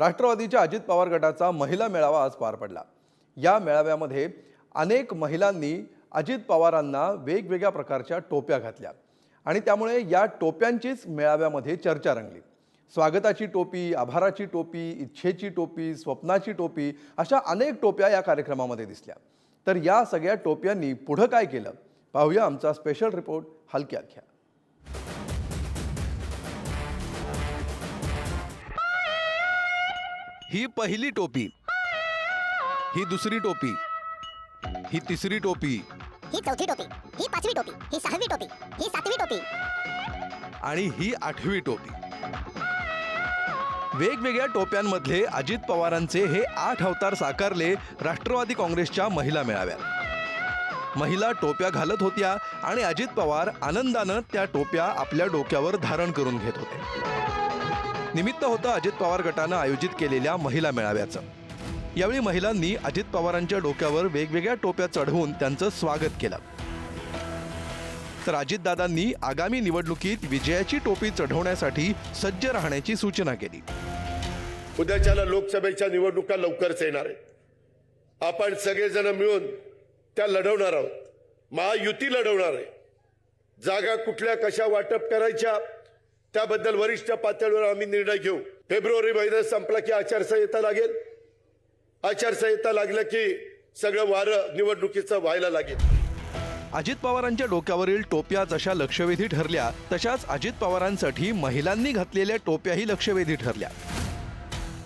राष्ट्रवादीच्या अजित पवार गटाचा महिला मेळावा आज पार पडला. या मेळाव्यामध्ये अनेक महिलांनी अजित पवारांना वेगवेगळ्या प्रकारच्या टोप्या घातल्या आणि त्यामुळे या टोप्यांचीच मेळाव्यामध्ये चर्चा रंगली. स्वागताची टोपी आभाराची टोपी इच्छेची टोपी स्वप्नाची टोपी अशा अनेक टोप्या या कार्यक्रमामध्ये दिसल्या. तर या सगळ्या टोप्यांनी पुढं काय केलं? पाहूया आमचा स्पेशल रिपोर्ट हलक्यात घ्या ही पहिली टोपी. ही दुसरी टोपी. ही तिसरी टोपी. ही चौथी टोपी. ही पाचवी टोपी. ही सहावी टोपी. ही सातवी टोपी. आणि ही आठवी टोपी. वेगवेगळ्या टोप्यांमधले अजित पवारांचे हे आठ अवतार साकारले राष्ट्रवादी काँग्रेसच्या महिला मेळाव्यात. महिला टोप्या घालत होत्या आणि अजित पवार आनंदानं त्या टोप्या आपल्या डोक्यावर धारण करून घेत होते. निमित्त होतं अजित पवार गटानं आयोजित केलेल्या महिला मेळाव्याचं. यावेळी महिलांनी अजित पवारांच्या डोक्यावर वेगवेगळ्या टोप्या चढवून त्यांचं स्वागत केलं. तर अजितदादांनी आगामी निवडणुकीत विजयाची टोपी चढवण्यासाठी सज्ज राहण्याची सूचना केली. उद्याच्याला लोकसभेच्या निवडणुका लवकरच येणार आहेत. आपण सगळेजण मिळून त्या लढवणार आहोत. महायुती लढवणार आहे. जागा कुठल्या कशा वाटप करायच्या त्याबद्दल वरिष्ठ पातळीवर आम्ही निर्णय घेऊ. फेब्रुवारी महिना संपला की आचारसंहिता लागेल. आचारसंहिता लागलं की सगळं वारं निवडणुकीचं व्हायला लागेल. अजित पवारांच्या डोक्यावरील टोप्या जशा लक्षवेधी ठरल्या तशाच अजित पवारांसाठी महिलांनी घातलेल्या टोप्याही लक्षवेधी ठरल्या.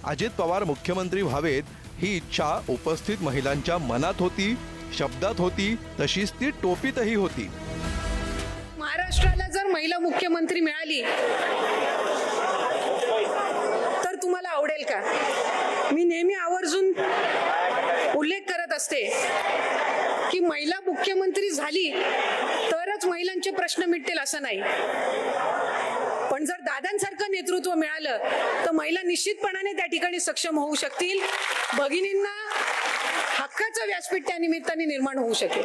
अजित पवार मुख्यमंत्री व्हावेत ही इच्छा उपस्थित महिलांच्या मनात होती शब्दात होती तशीच ती टोपीतही होती. महिला मुख्यमंत्री मिळाली तर तुम्हाला आवडेल का? मी नेहमी आवर्जून उल्लेख करत असते की महिला मुख्यमंत्री झाली तरच महिलांचे प्रश्न मिटतील असं नाही. पण जर दादांसारखं नेतृत्व मिळालं तर महिला निश्चितपणाने त्या ठिकाणी सक्षम होऊ शकतील. भगिनींना हक्काचं व्यासपीठ त्या निमित्ताने निर्माण होऊ शकेल.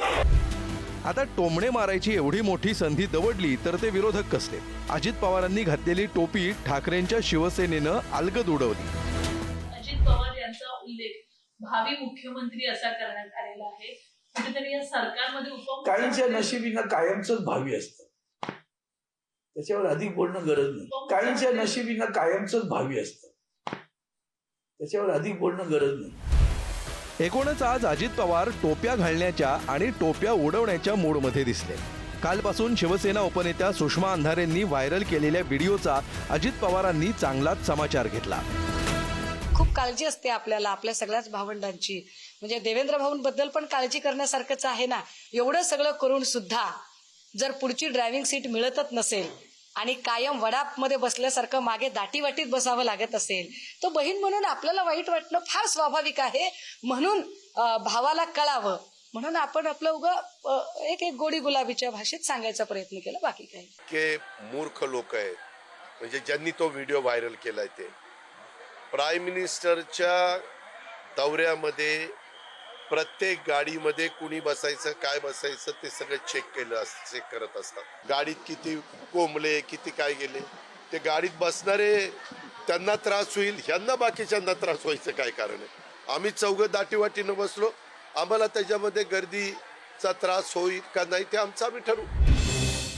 आता टोमणे मारायची एवढी मोठी संधी दवडली तर ते विरोधक कसले? अजित पवारांनी घातलेली टोपी ठाकरेंच्या शिवसेनेनं अलगद उडवली. अजित पवार यांचा उल्लेख भावी मुख्यमंत्री असा करण्यात आलेला आहे. कुठेतरी या सरकारमध्ये काहींच्या नशिबीनं कायमचंच भावी असतं. त्याच्यावर अधिक बोलणं गरज नाही. काहींच्या नशिबीनं कायमचंच भावी असतं. त्याच्यावर अधिक बोलणं गरज नाही. एकूणच आज अजित पवार टोप्या घालण्याच्या आणि टोप्या उडवण्याच्या मूडमध्ये दिसले. कालपासून शिवसेना उपनेत्या सुषमा अंधारेंनी व्हायरल केलेल्या व्हिडिओचा अजित पवारांनी चांगलाच समाचार घेतला. खूप काळजी असते आपल्याला आपल्या सगळ्याच भावंडांची. म्हणजे देवेंद्र भाऊंबद्दल पण काळजी करण्यासारखंच आहे ना. एवढं सगळं करून सुद्धा जर पुढची ड्रायव्हिंग सीट मिळतच नसेल आणि कायम वडापमध्ये बसल्यासारखं मागे दाटीवाटीत बसावं लागत असेल. तर बहीण म्हणून आपल्याला वाईट वाटणं फार स्वाभाविक आहे. म्हणून भावाला कळावं. म्हणून आपण आपलं उगा एक एक गोडी गुलाबीच्या भाषेत सांगायचा प्रयत्न केला. बाकी काही के मूर्ख लोक आहेत. म्हणजे ज्यांनी तो व्हिडिओ व्हायरल केलाय ते. प्राईम मिनिस्टरच्या दौऱ्यामध्ये प्रत्येक गाडीमध्ये कुणी बसायचं काय बसायचं ते सगळं चेक केलं चेक करत असतात. गाडीत किती कोंबले किती काय गेले? ते गाडीत बसणारे त्यांना त्रास होईल ह्यांना बाकीच्यांना त्रास व्हायचं काय कारण आहे? आम्ही चौघं दाटीवाटीनं बसलो आम्हाला त्याच्यामध्ये गर्दीचा त्रास होईल का नाही ते आमचं आम्ही ठरवू.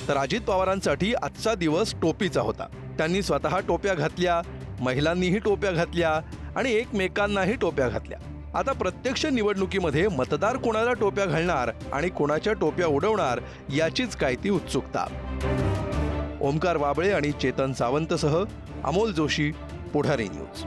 तर अजित पवारांसाठी आजचा दिवस टोपीचा होता. त्यांनी स्वतः टोप्या घातल्या महिलांनीही टोप्या घातल्या आणि एकमेकांनाही टोप्या घातल्या. आता प्रत्यक्ष निवडणुकीमध्ये मतदार कोणाला टोप्या घालणार आणि कोणाच्या टोप्या उडवणार याचीच काय ती उत्सुकता. ओमकार बाबळे आणि चेतन सावंतसह अमोल जोशी पुढारी न्यूज.